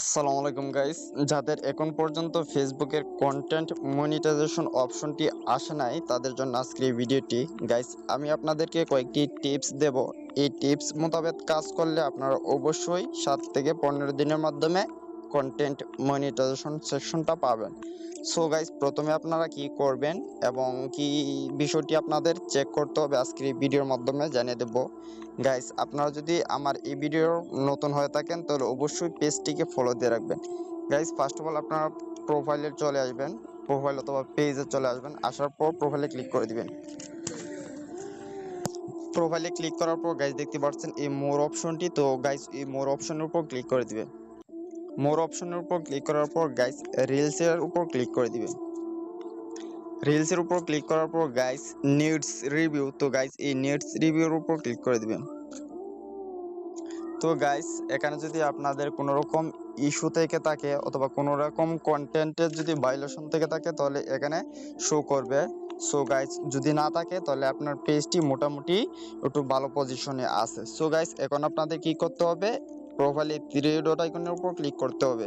আসসালামু আলাইকুম গাইস যাদের এখন পর্যন্ত ফেসবুকের কন্টেন্ট মনিটাইজেশন অপশনটি আসে নাই, তাদের জন্য আজকের এই ভিডিওটি গাইস আমি আপনাদেরকে কয়েকটি টিপস দেব। এই টিপস মোতাবেক কাজ করলে আপনারা অবশ্যই সাত থেকে পনেরো দিনের মাধ্যমে কন্টেন্ট মনিটাইজেশন সেকশনটা পাবেন। সো গাইস প্রথমে আপনারা কি করবেন এবং কি বিষয়টি আপনাদের চেক করতে হবে আজকের এই ভিডিওর মাধ্যমে জানিয়ে দেব। গাইস আপনারা যদি আমার এই ভিডিও নতুন হয়ে থাকেন, তাহলে অবশ্যই পেজটিকে ফলো দিয়ে রাখবেন। গাইস ফার্স্ট অফ অল আপনারা প্রোফাইলে চলে আসবেন প্রোফাইল অথবা পেজে চলে আসবেন, আসার পর প্রোফাইলে ক্লিক করে দিবেন। প্রোফাইলে ক্লিক করার পর গাইস দেখতে পাচ্ছেন এই মোর অপশনটি তো গাইস এই মোর অপশনের উপর ক্লিক করে দিবেন। মোর অপশনের উপর ক্লিক করার পর গাইস রিলসের উপর ক্লিক করে দিবেন। রিলসের উপর ক্লিক করার পর গাইস নিডস রিভিউ তো গাইস এই নিডস রিভিউর উপর ক্লিক করে দিবেন। তো গাইস এখানে যদি আপনাদের কোনো রকম ইস্যু থেকে থাকে অথবা কোনো রকম কন্টেন্টের যদি ভাইলেশন থেকে থাকে, তাহলে এখানে শো করবে। সো গাইস যদি না থাকে, তাহলে আপনার পেজটি মোটামুটি একটু ভালো পজিশনে আছে। সো গাইস এখন আপনাদের কি করতে হবে? প্রোফাইলে থ্রি ডট আইকনের উপর ক্লিক করতে হবে।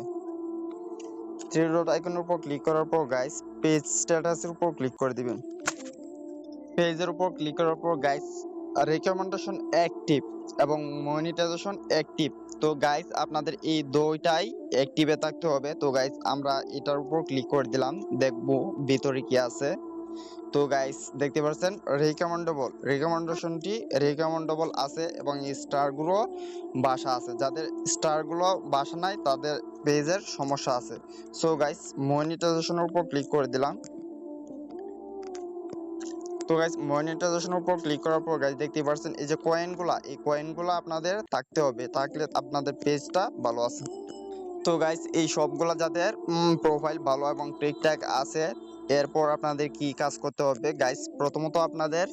থ্রি ডট আইকনের উপর ক্লিক করার পর গাইস পেজ স্ট্যাটাসের উপর ক্লিক করে দিবেন। পেজের উপর ক্লিক করার পর গাইস রেকমেন্ডেশন অ্যাক্টিভ এবং মনিটাইজেশন অ্যাক্টিভ তো গাইস আপনাদের এই দুইটাই অ্যাক্টিভে থাকতে হবে। তো গাইস আমরা এটার উপর ক্লিক করে দিলাম। দেখব ভিতরে কি আছে। তো গাইস দেখতে পাচ্ছেন রিকমেন্ডেবল রিকমেন্ডেশনটি রিকমেন্ডেবল আছে এবং স্টারগুলো বাসা আছে। যাদের স্টারগুলো বাসা নাই, তাদের পেজের সমস্যা আছে। সো গাইস মনিটাইজেশনের উপর ক্লিক করে দিলাম। তো গাইস মনিটাইজেশনের উপর ক্লিক করার পর গাইস দেখতে পাচ্ছেন, এই যে কয়েনগুলা এই কয়েনগুলা আপনাদের থাকতে হবে। থাকলে আপনাদের পেজটা ভালো আছে। তো গাইস এই সবগুলা যাদের প্রোফাইল ভালো এবং ঠিকঠাক আছে এরপর আপনাদের কি কাজ করতে হবে? গাইস প্রথমত আপনাদের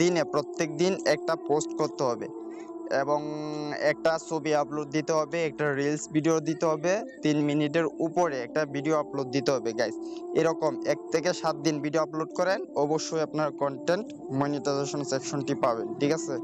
দিনে, প্রত্যেক দিন একটা পোস্ট করতে হবে। এবং একটা ছবি আপলোড দিতে হবে, একটা রিলস ভিডিও দিতে হবে, তিন মিনিটের উপরে একটা ভিডিও আপলোড দিতে হবে গাইস এরকম এক থেকে সাত দিন ভিডিও আপলোড করেন, অবশ্যই আপনার কন্টেন্ট মনিটাইজেশন সেকশনটি পাবেন, ঠিক আছে?